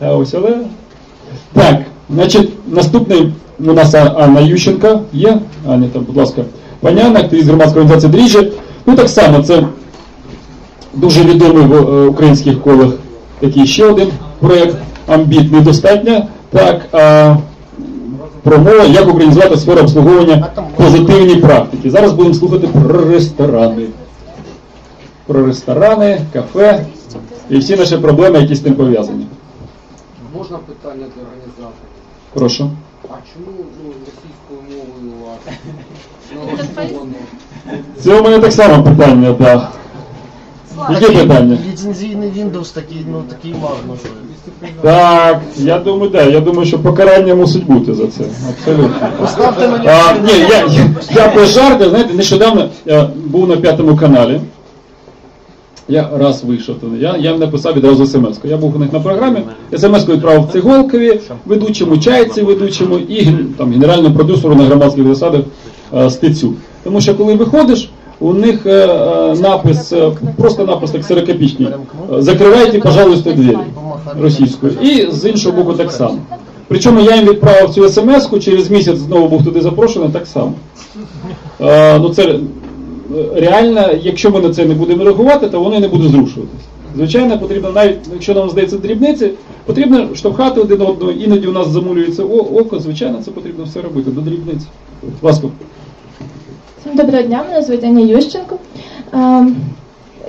А ось але. Так, значить, наступний у нас Анна Ющенка є. Аня, там, будь ласка, Анна, активіст громадської організації Дріжджі. Ну так само, це дуже відомий в е, українських колах такий ще один проєкт амбітний достатньо. Так, а, про мову, як організувати сферу обслуговування позитивні практики. Зараз будемо слухати про ресторани. Про ресторани, кафе і всі наші проблеми, які з тим пов'язані. Можна питання для організаторів? Прошу. А чому ну, російською мовою у вас налаштовано? Це у мене так само питання, так. Які питання? Ліцензійний Windows такий, ну такий марно. Так, я думаю, да, я думаю, що покарання мусить бути за це. Абсолютно. Поставте мені. А, ні, я, я, я по жарти, знаєте, нещодавно я був на п'ятому каналі. Я раз вийшов туди. Я, я написав відразу смс-ку. Я був у них на програмі, смс відправив Циголкові, ведучому чайці, ведучому і там, генеральному продюсеру на громадських засадах е, Стецю. Тому що коли виходиш, у них е, е, напис, е, просто-напис так сирокопічний. Закривайте, пожалуйста, двері російською. І з іншого боку так само. Причому я їм відправив цю смс-ку, через місяць знову був туди запрошений, так само. Е, ну це реально, якщо ми на це не будемо реагувати, то вони не будуть зрушуватися. Звичайно, потрібно навіть, якщо нам здається дрібниці, потрібно штовхати один одного, іноді у нас замулюється око, звичайно, це потрібно все робити до дрібниці. Ласка. Всім доброго дня, мене звуть Аня Ющенко.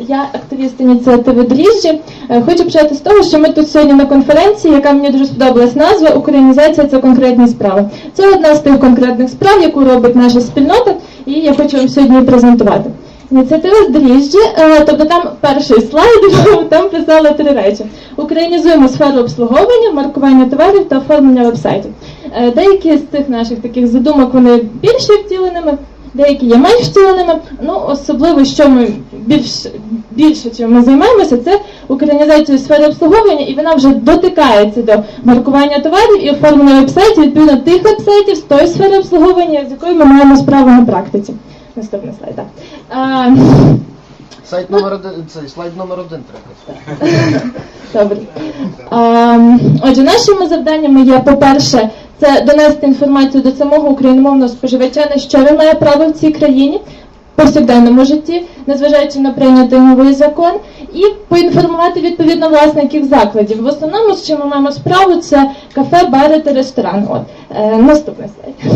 Я активіст ініціативи Дріжджі. Е, Хочу почати з того, що ми тут сьогодні на конференції, яка мені дуже сподобалась назва Українізація це конкретні справи. Це одна з тих конкретних справ, яку робить наша спільнота, і я хочу вам сьогодні презентувати. Ініціатива Дріжджі, е, тобто там перший слайд, там писали три речі: Українізуємо сферу обслуговування, маркування товарів та оформлення вебсайтів. Е, Деякі з цих наших таких задумок вони більш є втіленими, деякі є менш втіленими. Ну, особливо, що ми більш, більше чим ми займаємося, це українізацією сфери обслуговування, і вона вже дотикається до маркування товарів і оформлення вебсайтів, відповідно тих вебсайтів з тої сфери обслуговування, з якою ми маємо справу на практиці. Наступний слайд, так. А, Сайт номер один, цей слайд номер один треба. Добре. А, отже, нашими завданнями є, по-перше, це донести інформацію до самого україномовного споживача, на що він має право в цій країні в повсякденному житті, незважаючи на прийнятий новий закон, і поінформувати відповідно власників закладів. В основному, з чим ми маємо справу, це кафе, бари та ресторан. От е, наступний слайд.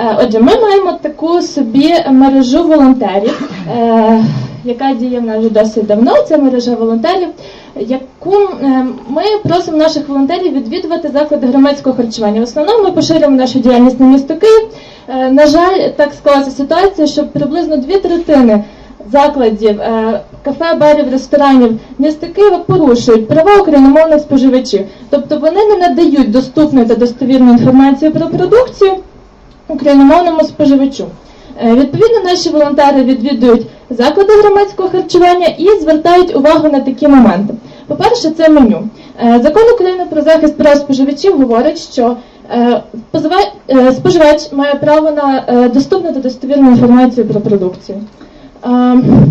Е, Отже, ми маємо таку собі мережу волонтерів, е, яка діє в нас досить давно. Це мережа волонтерів, яку е, ми просимо наших волонтерів відвідувати заклади громадського харчування. В основному ми поширюємо нашу діяльність на місто Київ. Е, На жаль, так склалася ситуація, що приблизно дві третини закладів, е, кафе, барів, ресторанів міста Києва порушують права україномовних споживачів. Тобто вони не надають доступну та достовірну інформацію про продукцію україномовному споживачу. Е, Відповідно, наші волонтери відвідують заклади громадського харчування і звертають увагу на такі моменти. По-перше, це меню. Е, Закон України про захист прав споживачів говорить, що е, споживач має право на доступну та достовірну інформацію про продукцію.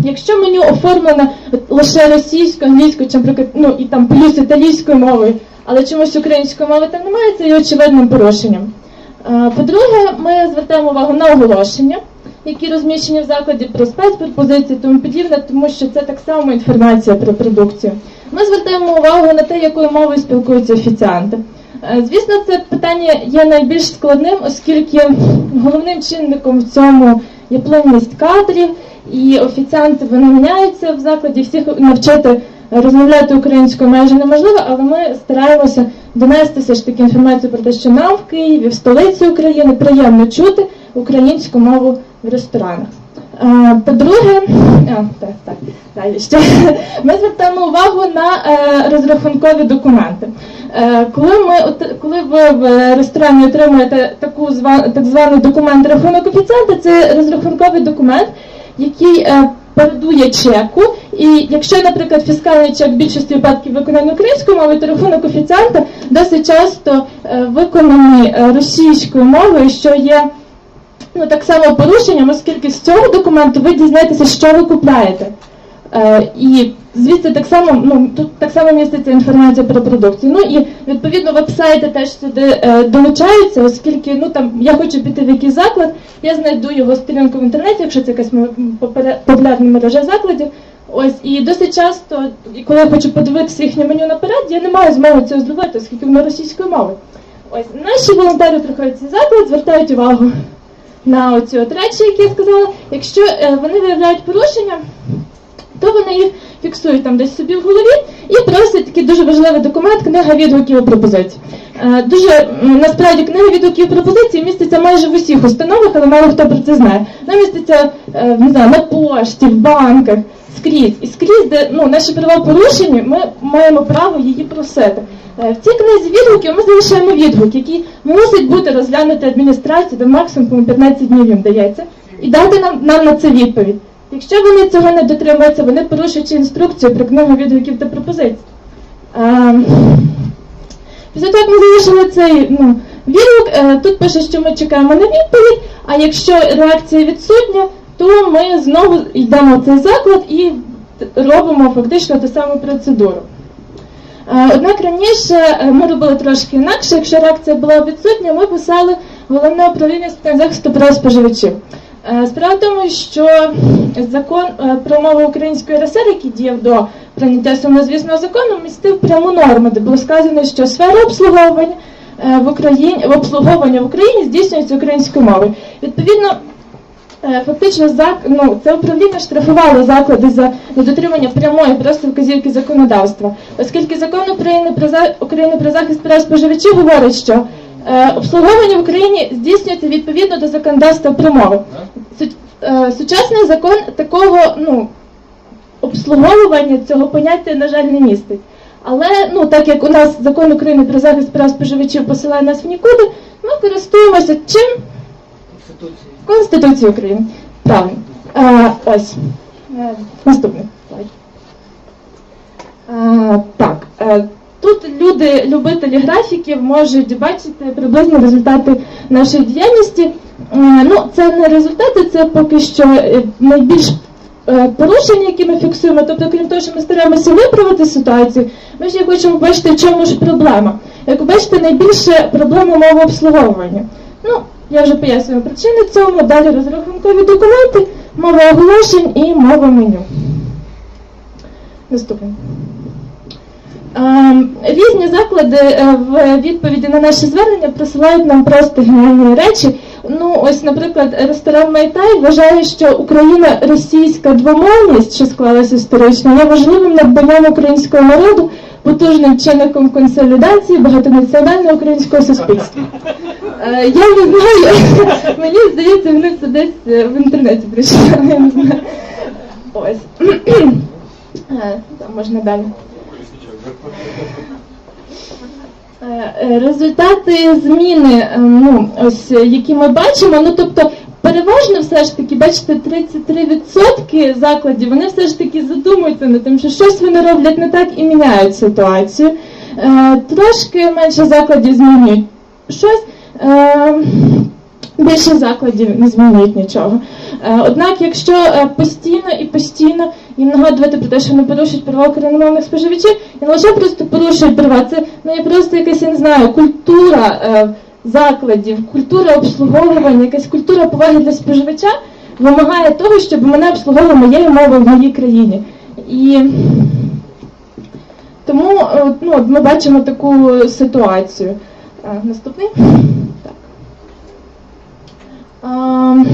Якщо меню оформлено лише російською, англійською, чи, ну і там плюс італійською мовою, але чомусь української мови там немає, це є очевидним порушенням. По-друге, ми звертаємо увагу на оголошення, які розміщені в закладі про спецпропозиції, тому подібне, тому що це так само інформація про продукцію. Ми звертаємо увагу на те, якою мовою спілкуються офіціанти. Е, Звісно, це питання є найбільш складним, оскільки головним чинником в цьому є плинність кадрів, і офіціанти вони міняються в закладі, всіх навчити розмовляти українською майже неможливо, але ми стараємося донести все ж таки інформацію про те, що нам в Києві, в столиці України приємно чути українську мову в ресторанах. Е, По-друге, так, так, далі ще. ми звертаємо увагу на е, розрахункові документи. Е, Коли ми коли ви в ресторані отримуєте таку так званий документ рахунок офіціанта, це розрахунковий документ, який е, передує чеку. І якщо, наприклад, фіскальний чек в більшості випадків виконаний українською мовою, то рахунок офіціанта досить часто е, виконаний е, російською мовою, що є ну так само порушенням, оскільки з цього документу ви дізнаєтеся, що ви купляєте. Е, і звідси так само, ну тут так само міститься інформація про продукцію. Ну і відповідно веб-сайти теж сюди е, долучаються, оскільки ну там я хочу піти в якийсь заклад, я знайду його сторінку в інтернеті, якщо це якась популярна мережа закладів. Ось і досить часто, коли я хочу подивитися їхнє меню наперед, я не маю змоги цього зробити, оскільки воно російською мовою. Ось наші волонтери приходять в цей заклад, звертають увагу на оці от речі, які я сказала. Якщо е, вони виявляють порушення, то вони їх фіксують там десь собі в голові і просять такий дуже важливий документ книга відгуків і пропозицій. Е, Дуже насправді книга відгуків і пропозицій міститься майже в усіх установах, але мало хто про це знає. Вона міститься е, не знаю, на пошті, в банках, скрізь. І скрізь, де ну, наші права порушені, ми маємо право її просити. Е, В цій книзі відгуків ми залишаємо відгук, який мусить бути розглянути адміністрацією, де максимум по-моєму, 15 днів їм дається, і дати нам, нам на це відповідь. Якщо вони цього не дотримуються, вони порушують інструкцію про книгу відгуків та пропозицій. Після того, як ми залишили цей ну, відгук, е, тут пише, що ми чекаємо на відповідь, а якщо реакція відсутня, то ми знову йдемо в цей заклад і робимо фактично ту саму процедуру. Е, Однак раніше е, ми робили трошки інакше, якщо реакція була відсутня, ми писали головне управління захисту прав споживачів. Справа в тому, що закон е, про мову української РСР, який діяв до прийняття сумнозвісного закону, містив пряму норму, де було сказано, що сфера обслуговування е, в Україні в обслуговування в Україні здійснюється українською мовою. Відповідно, Е, Фактично, зак... ну, це управління штрафувало заклади за недотримання прямої просто вказівки законодавства, оскільки закон України про за... України про захист прав споживачів говорить, що обслуговування в Україні здійснюється відповідно до законодавства про мови. Е, сучасний закон такого ну, обслуговування цього поняття, на жаль, не містить. Але ну, так як у нас закон України про захист прав споживачів посилає нас в нікуди, ми користуємося чим? Конституції. Конституції України. Правильно. Е, ось. Е, наступний слайд. Е, так. Тут люди, любителі графіків, можуть бачити приблизно результати нашої діяльності. Е, ну, це не результати, це поки що е, найбільш е, порушення, які ми фіксуємо. Тобто, крім того, що ми стараємося виправити ситуацію, ми ще хочемо бачити, в чому ж проблема. Як ви бачите, найбільше проблема мовообслуговування. Ну, я вже пояснюю причини цьому, далі розрахункові документи, мова оголошень і мова меню. Наступний. Ем, Різні заклади е, в відповіді на наші звернення присилають нам просто геніальні речі. Ну, ось, наприклад, ресторан Майтай вважає, що Україна російська двомовність, що склалася історично, є важливим надбанням українського народу, потужним чинником консолідації багатонаціонального українського суспільства. Е, Я не знаю, мені здається, вони це десь е, в інтернеті прочитали, я не знаю. Ось. Там можна далі. Е, е, Результати зміни, е, ну, ось, які ми бачимо, ну тобто переважно все ж таки, бачите, 33% закладів, вони все ж таки задумуються над тим, що щось вони роблять не так і міняють ситуацію. Трошки менше закладів змінюють щось. Більше закладів не змінюють нічого. Е, Однак, якщо е, постійно і постійно їм нагадувати про те, що вони порушують права україномовних споживачів, і не лише просто порушують права, це ну, є просто якась, я не знаю, культура е, закладів, культура обслуговування, якась культура поваги для споживача вимагає того, щоб мене обслуговували моєю мовою в моїй країні. І тому ну, ми бачимо таку ситуацію. Наступний. Так. Ем,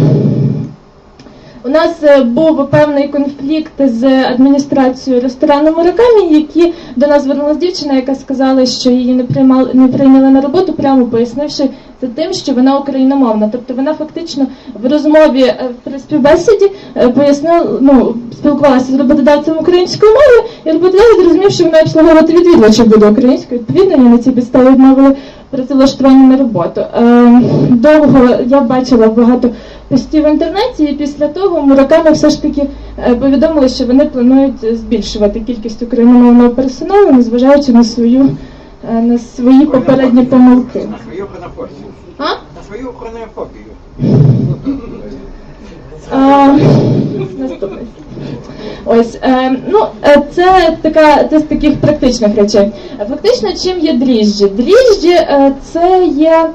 У нас е, був певний конфлікт з адміністрацією ресторану Муракамі, які до нас звернулася дівчина, яка сказала, що її не приймали не прийняли на роботу, прямо пояснивши це тим, що вона україномовна. Тобто вона фактично в розмові е, при співбесіді е, пояснила, ну спілкувалася з роботодавцем українською мовою, і роботодавець зрозумів, що вона обслуговувати відвідувачів буде українською. Відповідно, її на цій підставі відмовили працевлаштування на роботу. Е, довго я бачила багато постів в інтернеті, і після того Мураками все ж таки повідомили, що вони планують збільшувати кількість україномовного персоналу, незважаючи на свою на свої попередні помилки. На свою хронофобію. А? На свою хронофобію. Наступний. Ось е, ну е, це така це з таких практичних речей. Е, Фактично, чим є дріжджі? Дріжджі е, це є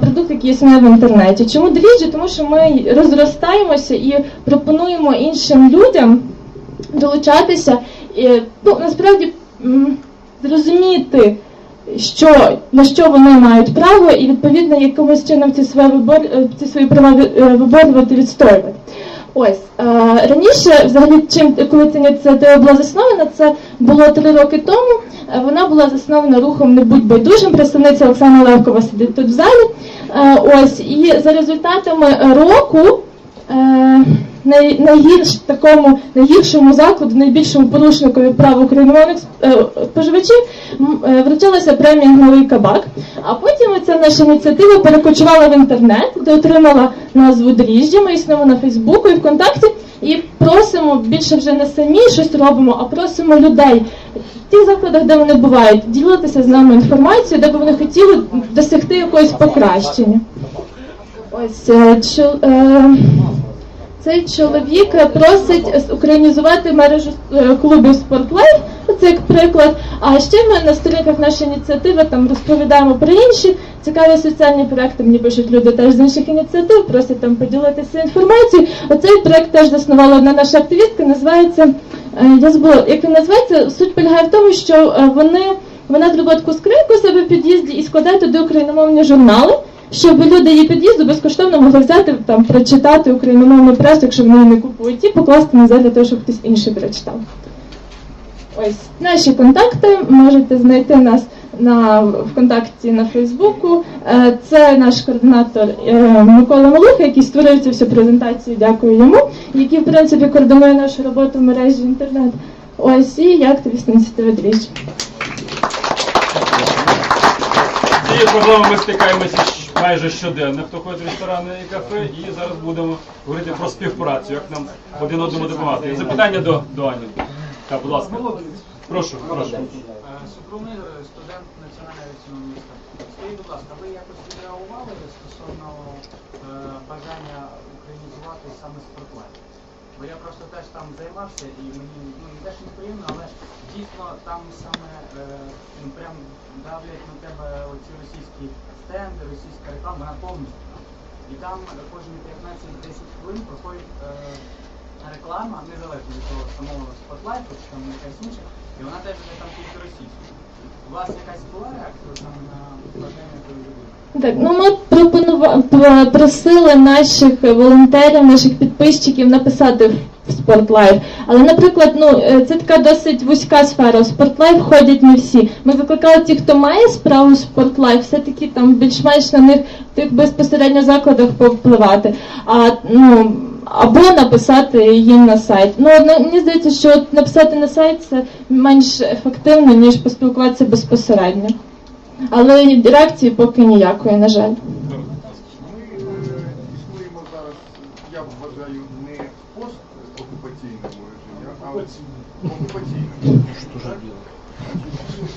продукт, який існує в інтернеті. Чому дріжджі? Тому що ми розростаємося і пропонуємо іншим людям долучатися. І, ну насправді зрозуміти. Що на що вони мають право, і відповідно якимось чином ці свої вибор е, ці свої права е, виборювати, відстоювати. Ось е, раніше, взагалі, чим коли ця ініціатива була заснована, це було три роки тому. Вона була заснована рухом не будь байдужим. Представниця Оксана Левкова сидить тут в залі. Ось і за результатами року. Най, найгірш такому найгіршому закладу, найбільшому порушникові прав україномовних е, споживачів е, вручилася премія Гнилий кабак. А потім ця наша ініціатива перекочувала в інтернет, де отримала назву дріжджі. Ми існуємо на Фейсбуку і ВКонтакті. І просимо більше вже не самі щось робимо, а просимо людей в тих закладах, де вони бувають, ділитися з нами інформацією, де б вони хотіли досягти якогось покращення. Ось е, е, цей чоловік просить українізувати мережу е, клубів Спортлайф, це як приклад. А ще ми на сторінках нашої ініціативи там розповідаємо про інші цікаві соціальні проекти. Мені пишуть люди теж з інших ініціатив, просять там поділитися інформацією. Оцей проект теж заснувала одна наша активістка. Називається е, я забула, як він називається. Суть полягає в тому, що е, вони вона зробила таку скриньку себе в під'їзді і складає туди україномовні журнали щоб люди її під'їзду безкоштовно могли взяти там прочитати україномовну пресу, якщо вони її не купують, і покласти назад для того, щоб хтось інший прочитав. Ось наші контакти можете знайти нас на ВКонтакті на Фейсбуку. Е, Це наш координатор е, Микола Малуха, який створив цю всю презентацію. Дякую йому, який в принципі координує нашу роботу в мережі інтернет. Ось і я активіст ініціативи дріжджі. З цією ми стикаємося майже щоденно, хто ходить в ресторани і кафе, і зараз будемо говорити про співпрацю, як нам один одному допомагати. Запитання до, до Ані. Так, будь ласка. Прошу, прошу. Супрунир, студент Національного університету. Скажіть, будь ласка, ви якось відреагували стосовно е, бажання українізувати саме спортлайф? Бо я просто теж там займався і мені ну не теж неприємно, але дійсно там саме е, ну, прям давлять на тебе оці російські стенди, російська реклама, вона повністю. І там кожні 15-10 хвилин проходить е, реклама, незалежно від того самого спотлайфу, чи там якась інша, і вона теж там тільки російською. У вас якась була реакція саме на бажання якої ви Так, ну ми пропонували просили наших волонтерів, наших підписчиків написати Спортлайф. Але, наприклад, ну е, це така досить вузька сфера. В Спортлайф ходять не всі. Ми викликали ті, хто має справу Спортлайф, все-таки там більш-менш на них в тих безпосередньо закладах повпливати. А ну або написати їм на сайт. Ну мені здається, що от написати на сайт це менш ефективно, ніж поспілкуватися безпосередньо. Але реакції поки ніякої, на жаль. Ми е, існуємо зараз, я вважаю, не в постокупаційному режимі, а окупаційному. Значить,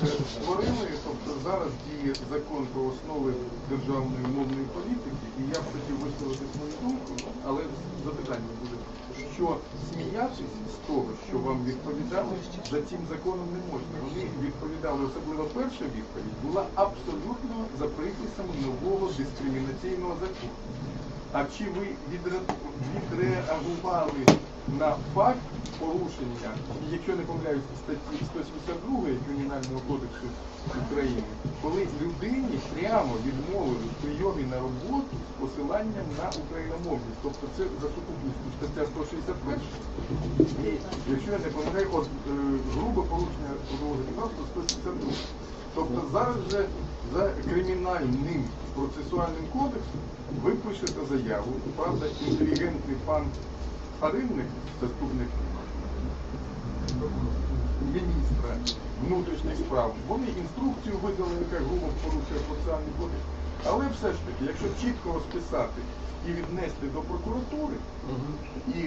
е, Створили, тобто зараз діє закон про основи державної мовної політики, і я б хотів висловити свою думку, але запитання буде, що сміятись з того, що вам відповідали, за цим законом не можна. Вони відповідали, особливо перша відповідь, була абсолютно за приписами нового дискримінаційного закону. А чи ви відре- відреагували на факт порушення, якщо не помиляюсь, статті 172 Кримінального кодексу України, коли людині прямо відмовили в прийомі на роботу з посиланням на україномовність. Тобто це за сукупністю стаття 161. І якщо я не помиляю, от е, грубе порушення трудового законодавства 172. Тобто зараз вже за кримінальним процесуальним кодексом ви пишете заяву, правда, інтелігентний пан Фаринник, заступник міністра внутрішніх справ, вони інструкцію видали, яка грубо порушує процесуальний кодекс. Але все ж таки, якщо чітко розписати і віднести до прокуратури, і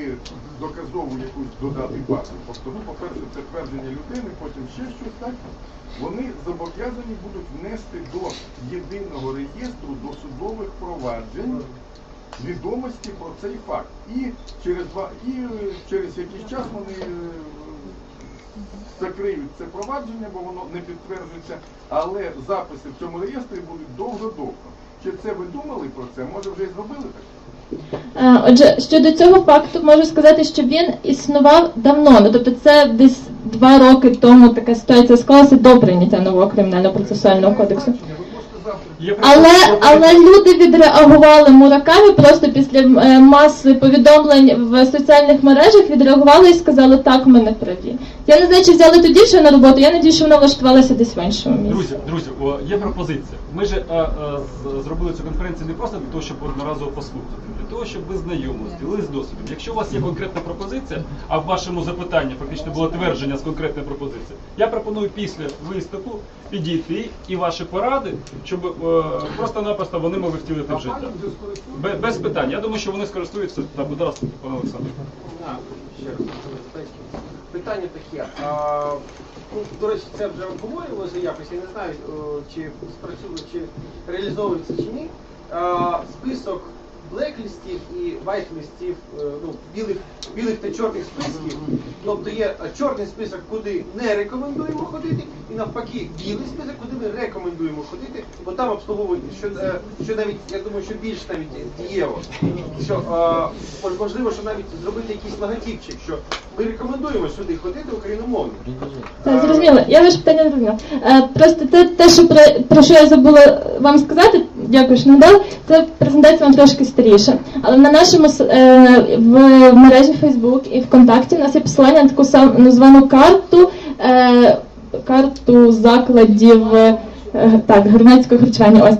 доказову якусь додати базу. Тобто, ну, по-перше, це твердження людини, потім ще щось так. Вони зобов'язані будуть внести до єдиного реєстру досудових проваджень відомості про цей факт. І через два і через якийсь час вони е, закриють це провадження, бо воно не підтверджується, але записи в цьому реєстрі будуть довго-довго. Чи це ви думали про це? Може вже і зробили таке? Отже, щодо цього факту можу сказати, що він існував давно. Ну тобто, це десь два роки тому така ситуація склалася до прийняття нового кримінального процесуального кодексу. Ви можете завтра Є Але але люди відреагували мураками просто після е, маси повідомлень в соціальних мережах відреагували і сказали, так, ми не праві. Я не знаю, чи взяли ту дівчину на роботу. Я надію, що вона влаштувалася десь в іншому місці. Друзі, друзі, о, є пропозиція. Ми ж е, е, зробили цю конференцію не просто для того, щоб одноразово послухати, для того, щоб ви знайомились, ділились досвідом. Якщо у вас є конкретна пропозиція, а в вашому запитанні фактично було твердження з конкретної пропозиції, я пропоную після виступу підійти і ваші поради, щоб просто-напросто вони могли втілити в життя. Без, Без питань. Я думаю, що вони скористуються. Та, будь ласка, пане Олександр. Ще раз. Питання таке. А, ну, до речі, це вже обговорювалося якось, я не знаю, чи спрацює, чи реалізовується чи ні. А, список блеклістів і вайтлістів, е, ну, білих, білих та чорних списків. Тобто є е, чорний список, куди не рекомендуємо ходити, і навпаки, білий список, куди ми рекомендуємо ходити, бо там обслуговують, що, е, що навіть, я думаю, що більш навіть дієво. Що, е, можливо, що навіть зробити якийсь логотипчик, що ми рекомендуємо сюди ходити україномовно. Так, зрозуміло. Я ваше питання не зрозуміла. Е, Просто те, те, що про, про що я забула вам сказати, дякую, що надали, це презентація вам трошки старіша. Але на нашому е, в мережі Facebook і ВКонтакті у нас є посилання на таку саму звану карту, е, карту закладів. е, Так, громадського харчування. Ось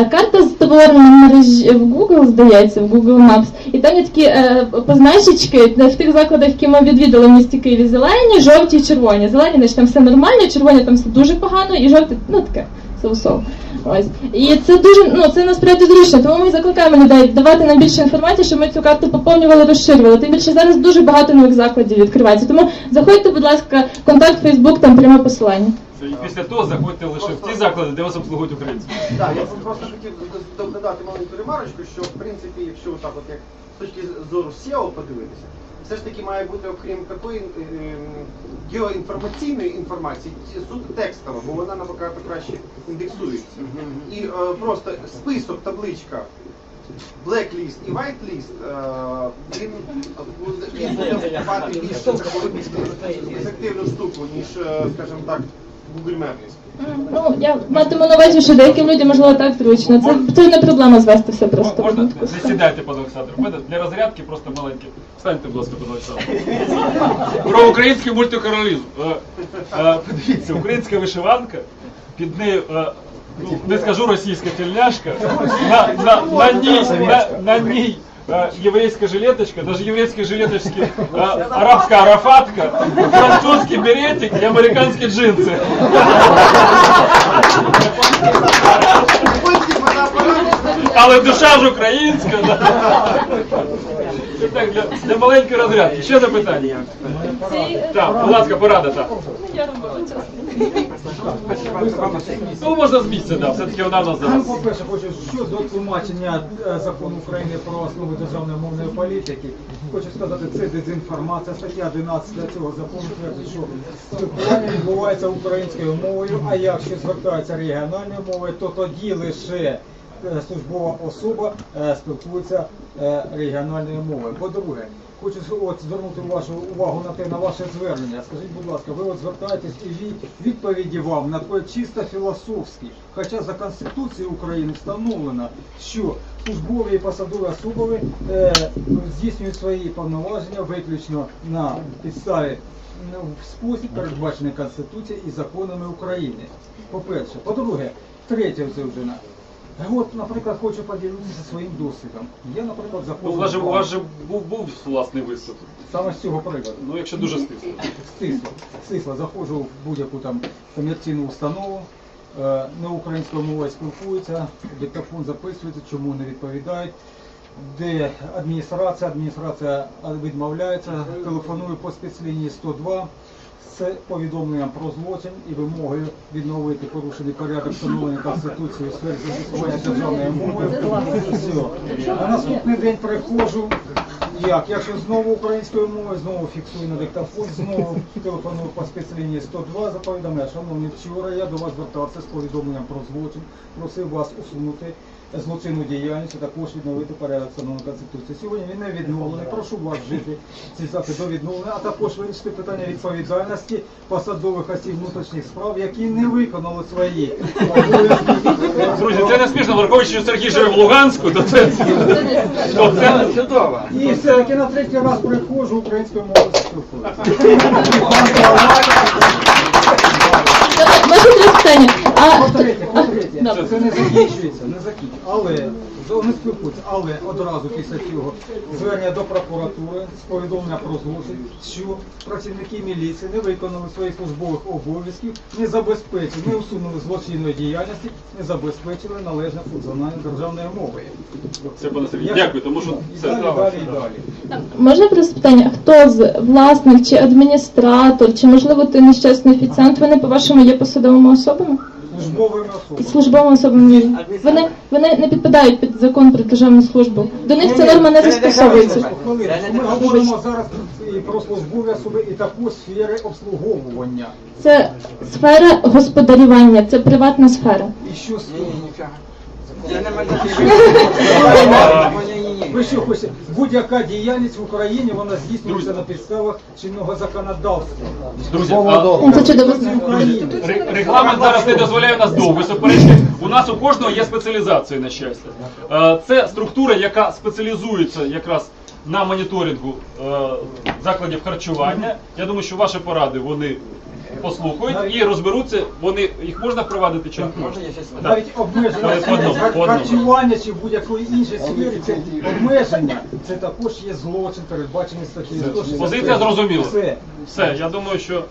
е, карта створена в мережі в Google, здається, в Google Maps. І там є такі е, позначечки де в тих закладах, які ми відвідали в місті Києві, зелені, жовті, червоні. Зелені, значить там все нормально, червоні там все дуже погано, і жовті, ну таке, соусов. Ось. І це дуже, ну це насправді зручно, тому ми закликаємо людей давати нам більше інформації, щоб ми цю карту поповнювали, розширювали. Тим більше зараз дуже багато нових закладів відкривається. Тому заходьте, будь ласка, контакт Фейсбук, там пряме посилання. І після того заходьте лише в ті заклади, де вас обслуговують українці. Так, я просто хотів додати маленьку ремарочку, що в принципі, якщо так от як з точки зору SEO подивитися, все ж таки має бути, окрім такої е, ем, геоінформаційної інформації, суто текстова, бо вона набагато краще індексується. І е, просто список, табличка. Blacklist і whitelist, е, він буде вступати більш ефективну штуку, ніж, е, скажімо так, Google Maps. Ну, я матиму на увазі, що деяким людям можливо так зручно. Це, це не проблема звести все просто. Можна одну не сідайте, пане Олександр. У для розрядки просто маленьке. Встаньте, будь ласка, пане Олександр. Про український мультикоролізм. Е, е, Подивіться, українська вишиванка, під нею. е, Ну, не скажу російська тельняшка, на, на, на ній, на, на ній е, єврейська жилеточка, даже еврейские жилеточки, арабская арабська арафатка, французский беретик и американские джинси. Але душа ж українська. Це так, для, для маленької розрядки. Ще запитання. Так, будь ласка, порада, так. Ну, можна з місця, да. Все-таки вона в нас Ну, по-перше, хочу щодо тлумачення е, закону України про основи державної мовної політики. Хочу сказати, це дезінформація. Стаття 11 цього закону твердить, що спілкування відбувається українською мовою, а якщо звертається регіональною мовою, то тоді лише службова особа е, спілкується е, регіональною мовою. По-друге, хочу от звернути вашу увагу на те, на ваше звернення. Скажіть, будь ласка, ви от звертаєтесь і відповіді вам на таке чисто філософські. Хоча за Конституцією України встановлено, що службові і посадові особи е, здійснюють свої повноваження виключно на підставі ну, в спосіб, передбачений Конституцією і законами України. По-перше. По-друге, третє це вже От, наприклад, хочу поділитися своїм досвідом. Я, наприклад, Ну, у вас же, у вас же був, був власний виступ. саме з цього прикладу. Ну, якщо дуже стисло. Стисло. Стисло. Заходжу в будь-яку там комерційну установу, е, на українською мовою спілкуються, диктофон записується, чому не відповідають. Де адміністрація, адміністрація відмовляється, телефоную по спецлінії 102, з повідомленням про злочин і вимогою відновити порушений порядок встановлення Конституції у сфері застосування державної мови. На наступний день приходжу. Як? Якщо знову українською мовою, знову фіксую на диктофон, знову телефоную по спецлінії 102, заповідомляю, шановні, вчора я до вас звертався з повідомленням про злочин, просив вас усунути злочинну діяльність, а також відновити порядок встановлений Конституції. Сьогодні він не відновлений. Прошу вас вжити ці заходи до відновлення, а також вирішити питання відповідальності посадових осіб внутрішніх справ, які не виконали свої обов'язки. Друзі, це не смішно, враховуючи, що Сергій живе в Луганську, то це, то це Чудово. І все-таки на третій раз приходжу українською мовою спілкуюся. Може питання. А, По-третє, по-третє, це не закінчується, не закінчується. Але вони спілкуються, але одразу після цього звернення до прокуратури з повідомлення про злочин, що працівники міліції не виконали своїх службових обов'язків, не забезпечили, не усунули злочинної діяльності, не забезпечили належне функціонування державної мови. Це, пане Сергію, Якщо- дякую, тому що і це далі, далі, і далі. Можна просто питання, хто з власник чи адміністратор, чи можливо ти нещасний офіціант, вони по-вашому є посадовими особами? Службовими особами. службовими особами. Вони, вони не підпадають під закон про державну службу. До них ця норма не застосовується. Ми говоримо зараз і про службові особи, і також сфери обслуговування. Це сфера господарювання, це приватна сфера. І що з- Ні, ви що хочете? Будь-яка діяльність в Україні вона здійснюється на підставах чинного законодавства. Друзі, а, Це чудово. України. Ре- Регламент зараз не дозволяє нас довго суперечки. У нас у кожного є спеціалізація, на щастя. Е, Це структура, яка спеціалізується якраз на моніторингу е, закладів харчування. Я думаю, що ваші поради вони послухають і розберуться, вони їх можна впровадити чи не Можна Так. Навіть обмеження По одному, сфери по одному. харчування чи будь-якої іншої сфери, це обмеження, це також є злочин, передбачений статтею. Все. 163. Позиція зрозуміла. Все. Все, я думаю, що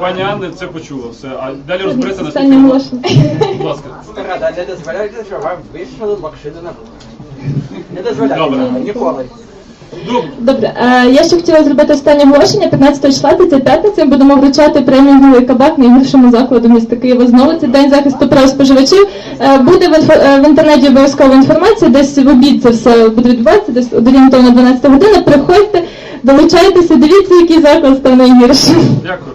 пані Анна це почула. Все, а далі розбереться на Останнє можна. Будь ласка. Рада, не дозволяйте, щоб вам вийшли машину на вулицю. Не дозволяйте. Добре. Ніколи. Добре. Е, я ще хотіла зробити останнє оголошення. 15 числа, це п'ятниця, ми будемо вручати премію «Білий кабак» найгіршому закладу міста Києва. Знову це день захисту прав споживачів. Е, буде в, е, в інтернеті обов'язкова інформація, десь в обід це все буде відбуватися, десь орієнтовно 12 година. Приходьте, долучайтеся, дивіться, який заклад став найгіршим. Дякую.